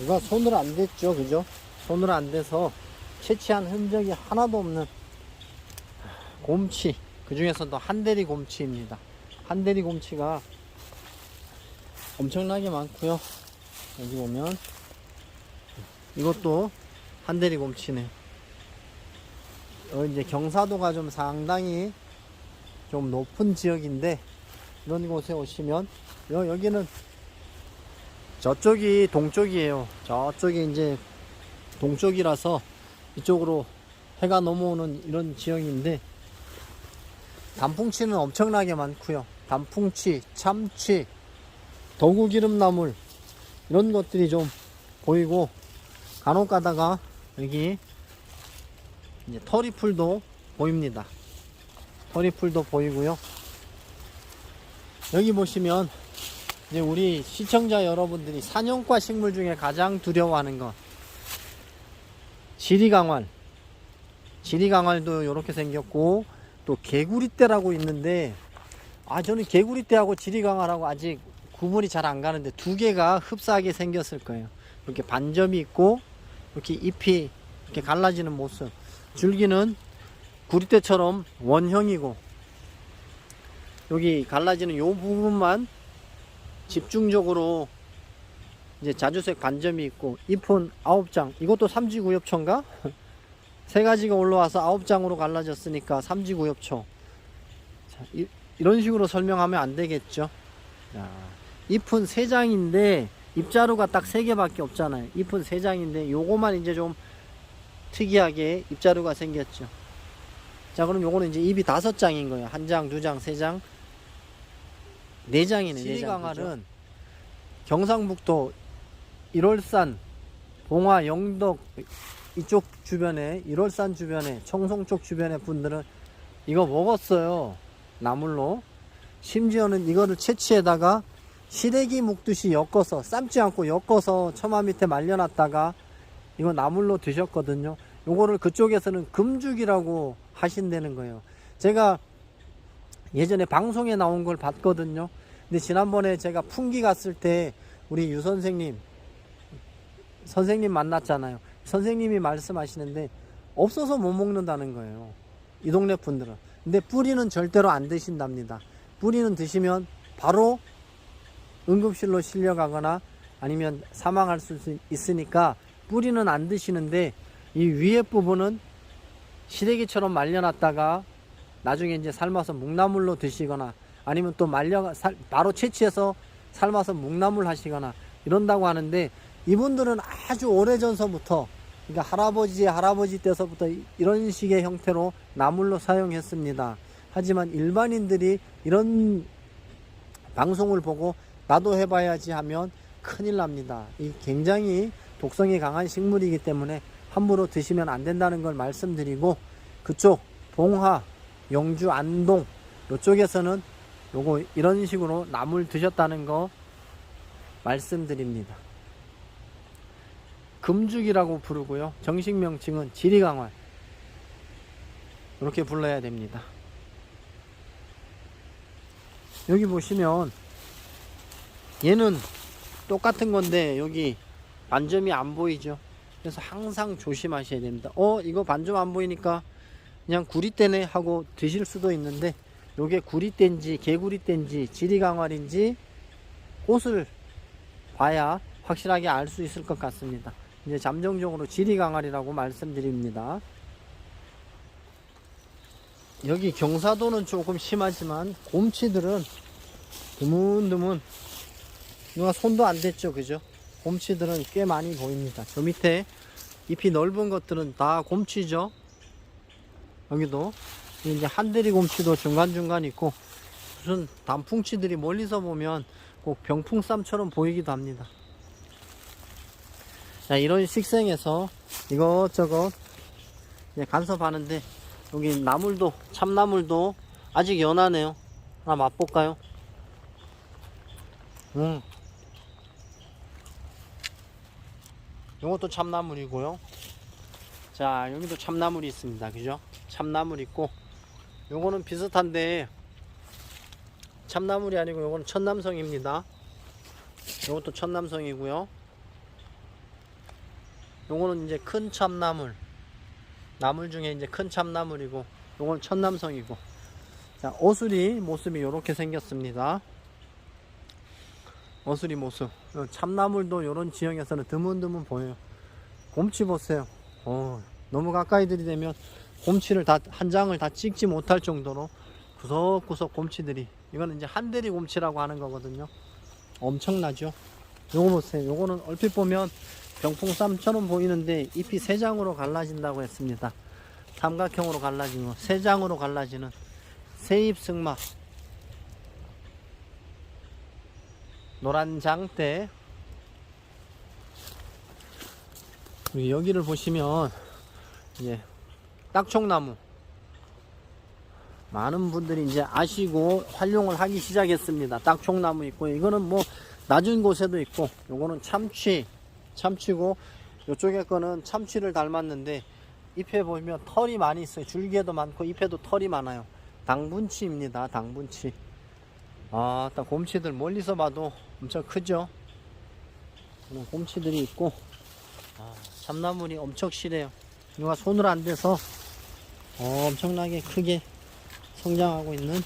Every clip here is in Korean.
누가 손으로 안 댔죠, 그죠? 손으로 안 대서 채취한 흔적이 하나도 없는 곰치. 그 중에서도 한대리 곰치입니다. 한대리 곰치가 엄청나게 많고요. 여기 보면 이것도 한대리 곰치네. 어, 이제 경사도가 좀 상당히 좀 높은 지역인데 이런 곳에 오시면 여, 여기는 저쪽이 동쪽이에요. 저쪽이 이제 동쪽이라서 이쪽으로 해가 넘어오는 이런 지역인데 단풍치는 엄청나게 많고요. 단풍치, 참치, 도구기름나물 이런 것들이 좀 보이고 간혹 가다가 여기 이제 터리풀도 보입니다. 터리풀도 보이고요. 여기 보시면 이제 우리 시청자 여러분들이 산용과 식물 중에 가장 두려워하는 것 지리강활 지리강활도 이렇게 생겼고 또 개구리떼라고 있는데 아 저는 개구리떼하고 지리강활하고 아직 구분이 잘 안 가는데 두 개가 흡사하게 생겼을 거예요. 이렇게 반점이 있고 이렇게 잎이 이렇게 갈라지는 모습. 줄기는 구리떼처럼 원형이고 여기 갈라지는 요 부분만 집중적으로 이제 자주색 반점이 있고 잎은 아홉 장 이것도 삼지구엽초인가? 세 가지가 올라와서 아홉 장으로 갈라졌으니까 삼지구엽초 자, 이, 이런 식으로 설명하면 안 되겠죠? 자, 잎은 세 장인데 잎자루가 딱세 개밖에 없잖아요. 잎은 세 장인데 요거만 이제 좀 특이하게 잎자루가 생겼죠. 자 그럼 요거는 이제 잎이 다섯 장인 거예요. 한 장, 두 장, 세 장, 네 장이네 시리강알은 경상북도 일월산, 봉화, 영덕 이쪽 주변에 일월산 주변에 청송 쪽 주변에 분들은 이거 먹었어요 나물로. 심지어는 이거를 채취에다가 시래기 묵듯이 엮어서 삶지 않고 엮어서 처마 밑에 말려놨다가 이거 나물로 드셨거든요. 요거를 그쪽에서는 금죽이라고 하신다는 거예요. 제가 예전에 방송에 나온 걸 봤거든요 근데 지난번에 제가 풍기 갔을 때 우리 유 선생님 선생님 만났잖아요. 선생님이 말씀하시는데 없어서 못 먹는다는 거예요. 이 동네 분들은. 근데 뿌리는 절대로 안 드신답니다. 뿌리는 드시면 바로 응급실로 실려가거나 아니면 사망할 수 있으니까 뿌리는 안 드시는데 이 위에 부분은 시래기처럼 말려놨다가 나중에 이제 삶아서 묵나물로 드시거나 아니면 또 말려 살- 바로 채취해서 삶아서 묵나물 하시거나 이런다고 하는데 이분들은 아주 오래 전서부터 그러니까 할아버지 할아버지 때서부터 이- 이런 식의 형태로 나물로 사용했습니다. 하지만 일반인들이 이런 방송을 보고 나도 해봐야지 하면 큰일 납니다. 이 굉장히 독성이 강한 식물이기 때문에 함부로 드시면 안 된다는 걸 말씀드리고 그쪽 봉화, 영주, 안동 이쪽에서는 요거 이런 식으로 나물 드셨다는 거 말씀드립니다. 금죽이라고 부르고요. 정식 명칭은 지리강활. 이렇게 불러야 됩니다. 여기 보시면 얘는 똑같은 건데 여기 반점이 안 보이죠. 그래서 항상 조심하셔야 됩니다. 어, 이거 반점 안 보이니까 그냥 구리떼네 하고 드실 수도 있는데 요게 구리떼인지 개구리떼인지 지리강활인지 꽃을 봐야 확실하게 알 수 있을 것 같습니다. 이제 잠정적으로 지리강활이라고 말씀드립니다. 여기 경사도는 조금 심하지만 곰치들은 드문드문 누가 손도 안 댔죠 그죠 곰치들은 꽤 많이 보입니다 저 밑에 잎이 넓은 것들은 다 곰치죠 여기도 이제 한대리 곰치도 중간중간 있고 무슨 단풍치들이 멀리서 보면 꼭 병풍쌈처럼 보이기도 합니다. 자 이런 식생에서 이것저것 간섭하는데 여기 나물도 참나물도 아직 연하네요. 하나 맛볼까요? 음. 이것도 참나물이고요. 자 여기도 참나물이 있습니다. 그죠? 참나물 있고 요거는 비슷한데 참나물이 아니고 요거는 천남성입니다 요것도 천남성이고요 요거는 이제 큰 참나물. 나물 중에 이제 큰 참나물이고, 요건 천남성이고. 자, 오수리 모습이 이렇게 생겼습니다. 오수리 모습. 요 참나물도 요런 지형에서는 드문드문 보여요. 곰치 보세요. 어, 너무 가까이 들이대면 곰치를 다, 한 장을 다 찍지 못할 정도로 구석구석 곰치들이. 이거는 이제 한대리 곰치라고 하는 거거든요. 엄청나죠? 요거 보세요. 요거는 얼핏 보면 병풍 쌈처럼 보이는데 잎이 세 장으로 갈라진다고 했습니다. 삼각형으로 갈라진 거, 세 장으로 갈라지는 세잎 승마. 노란 장대. 여기를 보시면 이제 딱총나무. 많은 분들이 이제 아시고 활용을 하기 시작했습니다. 딱총나무 있고 이거는 뭐 낮은 곳에도 있고 요거는 참치 참치고 요쪽에 거는 참치를 닮았는데 잎에 보면 털이 많이 있어요. 줄기에도 많고 잎에도 털이 많아요. 당분치입니다. 당분치. 아, 딱 곰치들 멀리서 봐도 엄청 크죠. 곰치들이 있고 아, 참나물이 엄청 실해요. 누가 손을 안 대서 어, 엄청나게 크게 성장하고 있는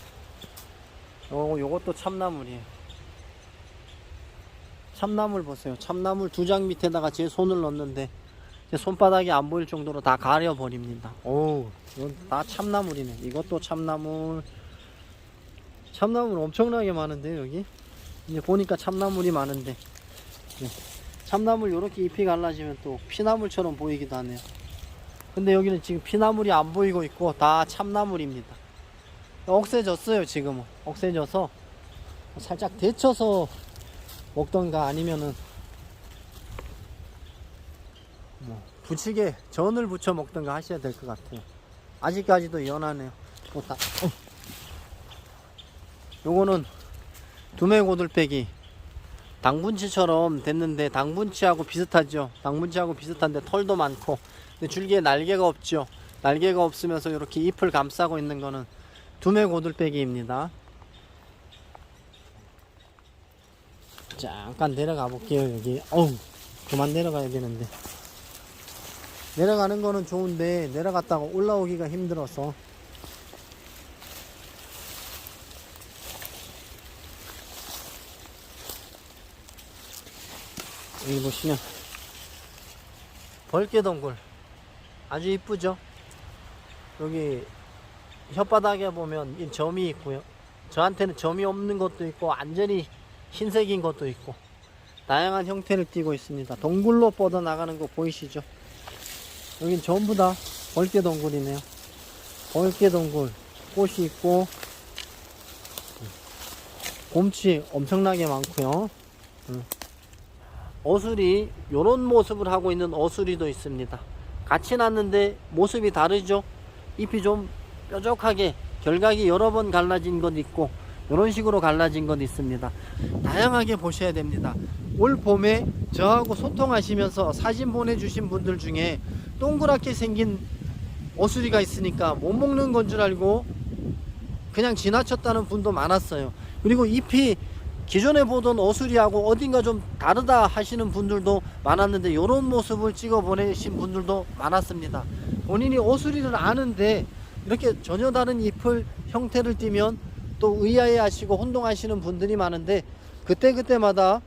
요, 요것도 참나물이에요. 참나물 보세요. 참나물 두 장 밑에다가 제 손을 넣는데 제 손바닥이 안 보일 정도로 다 가려 버립니다. 오, 이건 다 참나물이네. 이것도 참나물. 참나물 엄청나게 많은데 여기. 이제 보니까 참나물이 많은데. 네. 참나물 요렇게 잎이 갈라지면 또 피나물처럼 보이기도 하네요. 근데 여기는 지금 피나물이 안 보이고 있고 다 참나물입니다. 억세졌어요 지금은. 억세져서 살짝 데쳐서 먹던가 아니면은 뭐 부치게 전을 부쳐 먹던가 하셔야 될 것 같아요. 아직까지도 연하네요. 어, 다, 어. 요거는 두메고들빼기 당분치처럼 됐는데 당분치하고 비슷하죠. 당분치하고 비슷한데 털도 많고 근데 줄기에 날개가 없죠. 날개가 없으면서 이렇게 잎을 감싸고 있는 거는 두메 고들빼기입니다. 잠깐 내려가 볼게요 여기 어우 그만 내려가야 되는데 내려가는 거는 좋은데 내려갔다가 올라오기가 힘들어서 여기 보시면 벌개동굴 아주 이쁘죠 여기 혓바닥에 보면 이 점이 있고요 저한테는 점이 없는 것도 있고 완전히 흰색인 것도 있고 다양한 형태를 띠고 있습니다. 동굴로 뻗어 나가는 거 보이시죠? 여긴 전부 다 벌개 동굴이네요. 벌개 동굴 꽃이 있고 곰치 엄청나게 많고요. 음. 어수리 요런 모습을 하고 있는 어수리도 있습니다. 같이 났는데 모습이 다르죠? 잎이 좀 뾰족하게 결각이 여러 번 갈라진 것 있고 이런 식으로 갈라진 것 있습니다. 다양하게 보셔야 됩니다. 올 봄에 저하고 소통하시면서 사진 보내주신 분들 중에 동그랗게 생긴 어수리가 있으니까 못 먹는 건 줄 알고 그냥 지나쳤다는 분도 많았어요. 그리고 잎이 기존에 보던 어수리하고 어딘가 좀 다르다 하시는 분들도 많았는데 이런 모습을 찍어 보내신 분들도 많았습니다. 본인이 어수리를 아는데 이렇게 전혀 다른 잎을 형태를 띠면 또 의아해 하시고 혼동하시는 분들이 많은데 그때그때마다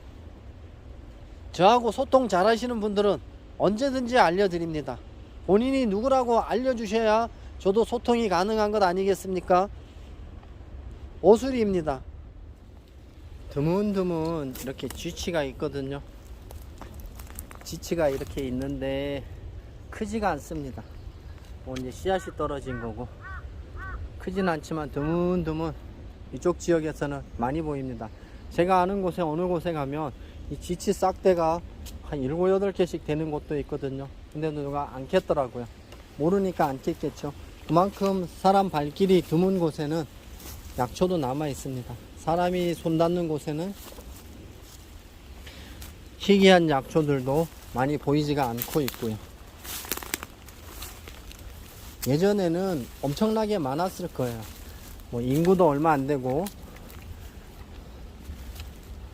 저하고 소통 잘 하시는 분들은 언제든지 알려드립니다. 본인이 누구라고 알려주셔야 저도 소통이 가능한 것 아니겠습니까? 오수리입니다. 드문드문 이렇게 쥐치가 있거든요. 지치가 이렇게 있는데 크지가 않습니다. 뭐 이제 씨앗이 떨어진 거고 크진 않지만 드문드문 이쪽 지역에서는 많이 보입니다. 제가 아는 곳에 어느 곳에 가면 이 지치 싹대가 한 7, 8개씩 되는 곳도 있거든요. 근데 누가 안 캤더라고요. 모르니까 안 캤겠죠. 그만큼 사람 발길이 드문 곳에는 약초도 남아 있습니다. 사람이 손 닿는 곳에는 희귀한 약초들도 많이 보이지가 않고 있고요. 예전에는 엄청나게 많았을 거예요. 뭐 인구도 얼마 안 되고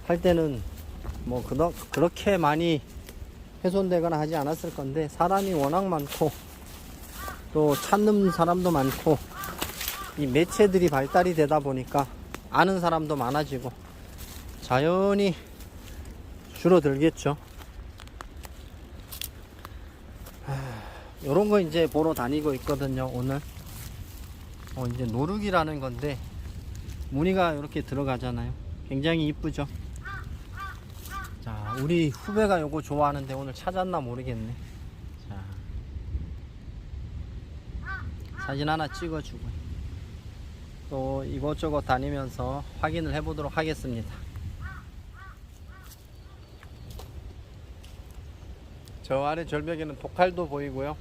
할 때는 뭐 그더, 그렇게 많이 훼손되거나 하지 않았을 건데 사람이 워낙 많고 또 찾는 사람도 많고 이 매체들이 발달이 되다 보니까 아는 사람도 많아지고 자연히 줄어들겠죠. 요런 거 이제 보러 다니고 있거든요, 오늘. 어, 이제 노룩이라는 건데, 무늬가 이렇게 들어가잖아요. 굉장히 이쁘죠? 자, 우리 후배가 요거 좋아하는데 오늘 찾았나 모르겠네. 자. 사진 하나 찍어주고. 또 이것저것 다니면서 확인을 해보도록 하겠습니다. 저 아래 절벽에는 독칼도 보이고요.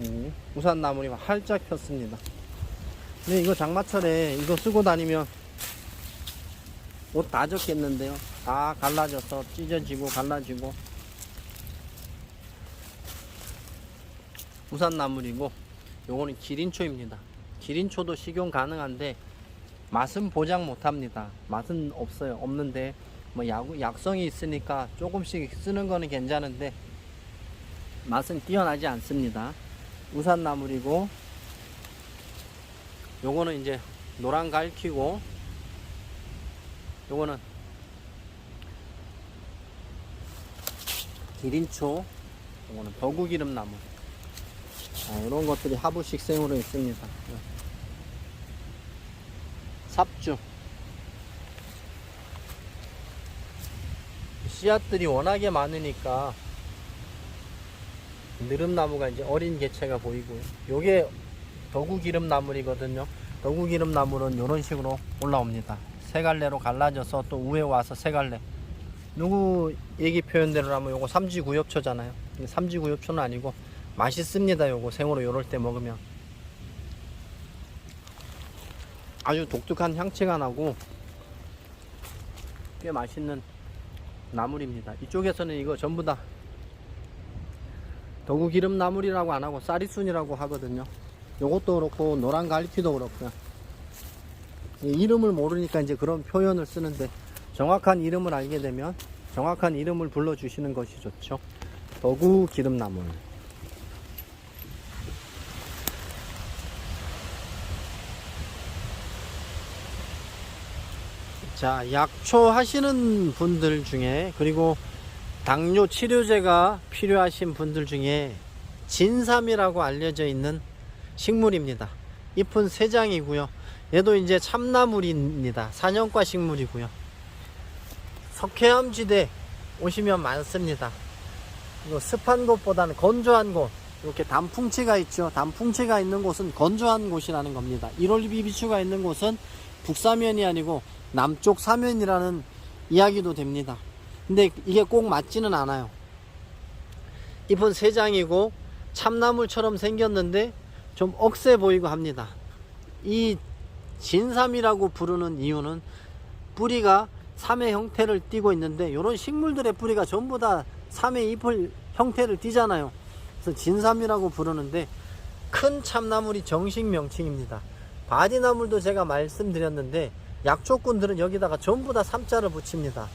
음, 우산나물이 활짝 폈습니다. 근데 이거 장마철에 이거 쓰고 다니면 옷 다 젖겠는데요. 다 갈라져서 찢어지고 갈라지고 우산나물이고 요거는 기린초입니다. 기린초도 식용 가능한데 맛은 보장 못합니다. 맛은 없어요. 없는데 뭐 약, 약성이 있으니까 조금씩 쓰는 거는 괜찮은데 맛은 뛰어나지 않습니다. 우산나물이고 요거는 이제 노란 갈퀴고 요거는 기린초 요거는 버구기름나무 자, 이런 것들이 하부 식생으로 있습니다. 삽주 씨앗들이 워낙에 많으니까 느릅나무가 이제 어린 개체가 보이고요. 요게 더구기름나물이거든요. 더구기름나물은 이런 식으로 올라옵니다. 세 갈래로 갈라져서 또 위에 와서 세 갈래. 누구 얘기 표현대로 하면 요거 삼지구엽초잖아요. 삼지구엽초는 아니고 맛있습니다. 요거 생으로 요럴 때 먹으면 아주 독특한 향채가 나고 꽤 맛있는 나물입니다. 이쪽에서는 이거 전부 다 더구 기름 나물이라고 안 하고 쌀이순이라고 하거든요. 요것도 그렇고 노란 갈피도 그렇고요. 이 이름을 모르니까 이제 그런 표현을 쓰는데 정확한 이름을 알게 되면 정확한 이름을 불러주시는 것이 좋죠. 더구 기름 나물. 자, 약초 하시는 분들 중에 그리고 당뇨 치료제가 필요하신 분들 중에 진삼이라고 알려져 있는 식물입니다. 잎은 세 장이고요. 얘도 이제 참나물입니다. 사년과 식물이고요. 석회암 지대 오시면 많습니다. 습한 곳보다는 건조한 곳, 이렇게 단풍치가 있죠. 단풍치가 있는 곳은 건조한 곳이라는 겁니다. 1월 비비추가 있는 곳은 북사면이 아니고 남쪽 사면이라는 이야기도 됩니다. 근데 이게 꼭 맞지는 않아요. 잎은 세 장이고 참나물처럼 생겼는데 좀 억세 보이고 합니다. 이 진삼이라고 부르는 이유는 뿌리가 삼의 형태를 띠고 있는데 이런 식물들의 뿌리가 전부 다 삼의 잎을 형태를 띠잖아요. 그래서 진삼이라고 부르는데 큰 참나물이 정식 명칭입니다. 바디나물도 제가 말씀드렸는데 약초꾼들은 여기다가 전부 다 삼자를 붙입니다.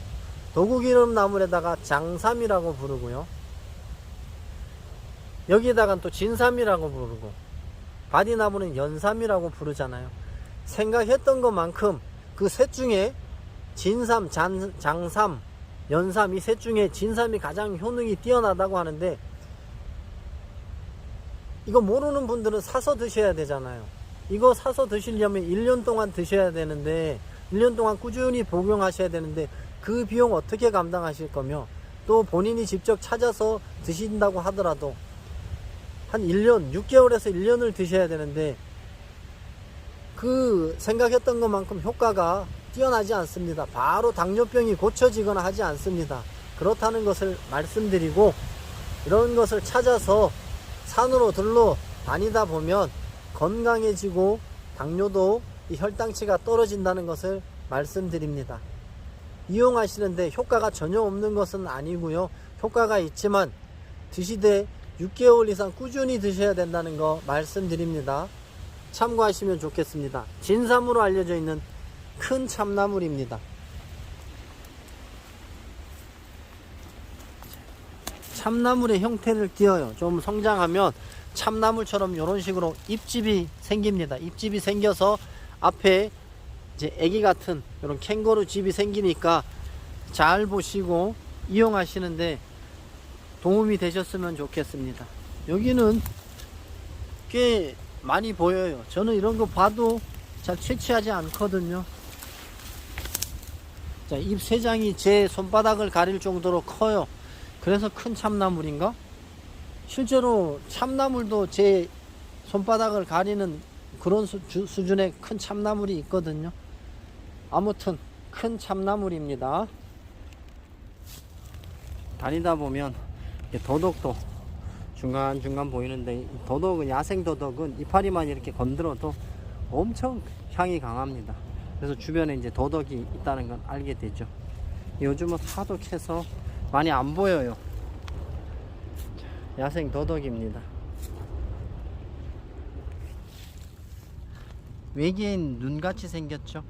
도구기름 나물에다가 장삼이라고 부르고요. 여기다가 또 진삼이라고 부르고 바디나무는 연삼이라고 부르잖아요. 생각했던 것만큼 그 셋 중에 진삼, 잔, 장삼, 연삼 이 셋 중에 진삼이 가장 효능이 뛰어나다고 하는데 이거 모르는 분들은 사서 드셔야 되잖아요. 이거 사서 드시려면 1년 동안 드셔야 되는데 1년 동안 꾸준히 복용하셔야 되는데 그 비용 어떻게 감당하실 거며 또 본인이 직접 찾아서 드신다고 하더라도 한 1년, 6개월에서 1년을 드셔야 되는데 그 생각했던 것만큼 효과가 뛰어나지 않습니다. 바로 당뇨병이 고쳐지거나 하지 않습니다. 그렇다는 것을 말씀드리고 이런 것을 찾아서 산으로 들러 다니다 보면 건강해지고 당뇨도 이 혈당치가 떨어진다는 것을 말씀드립니다. 이용하시는데 효과가 전혀 없는 것은 아니고요. 효과가 있지만 드시되 6개월 이상 꾸준히 드셔야 된다는 거 말씀드립니다. 참고하시면 좋겠습니다. 진삼으로 알려져 있는 큰 참나물입니다. 참나물의 형태를 띄어요. 좀 성장하면 참나물처럼 이런 식으로 잎집이 생깁니다. 잎집이 생겨서 앞에 이제 애기 같은 이런 캥거루 집이 생기니까 잘 보시고 이용하시는데 도움이 되셨으면 좋겠습니다. 여기는 꽤 많이 보여요. 저는 이런 거 봐도 잘 채취하지 않거든요. 자, 잎 세 장이 제 손바닥을 가릴 정도로 커요. 그래서 큰 참나물인가? 실제로 참나물도 제 손바닥을 가리는 그런 수, 주- 수준의 큰 참나물이 있거든요. 아무튼 큰 참나물입니다. 다니다 보면 이 도덕도 중간중간 보이는데 이 도덕은 야생 도덕은 이파리만 이렇게 건드려도 엄청 향이 강합니다. 그래서 주변에 이제 도덕이 있다는 걸 알게 되죠. 요즘은 캐서 많이 안 보여요. 자, 야생 도덕입니다. 외계인 눈같이 생겼죠.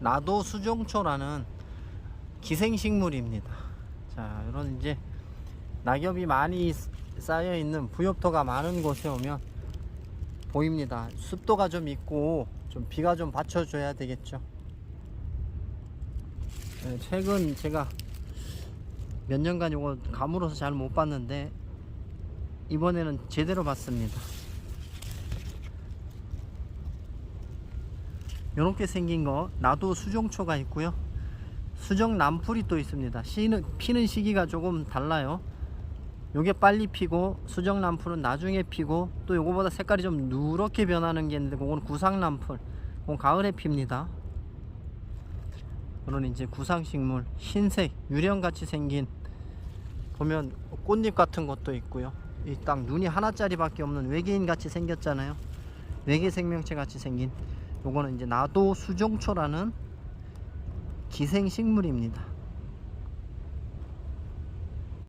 나도 수종초라는 기생식물입니다. 자, 이런 이제 낙엽이 많이 쌓여 있는 부엽토가 많은 곳에 오면 보입니다. 습도가 좀 있고 좀 비가 좀 받쳐줘야 되겠죠. 네, 최근 제가 몇 년간 이거 감으로서 잘 못 봤는데 이번에는 제대로 봤습니다. 이렇게 생긴 거 나도 수종초가 있고요. 수정 남풀이 또 있습니다. 씨는, 피는 시기가 조금 달라요. 요게 빨리 피고 수정 남풀은 나중에 피고 또 요거보다 색깔이 좀 누렇게 변하는 게 있는데 그거는 구상 남풀. 그건 가을에 핍니다. 그런 이제 구상식물 흰색 유령 같이 생긴 보면 꽃잎 같은 것도 있고요. 이 딱 눈이 하나짜리밖에 없는 외계인 같이 생겼잖아요. 외계 생명체 같이 생긴 요거는 이제 나도 수종초라는 기생식물입니다.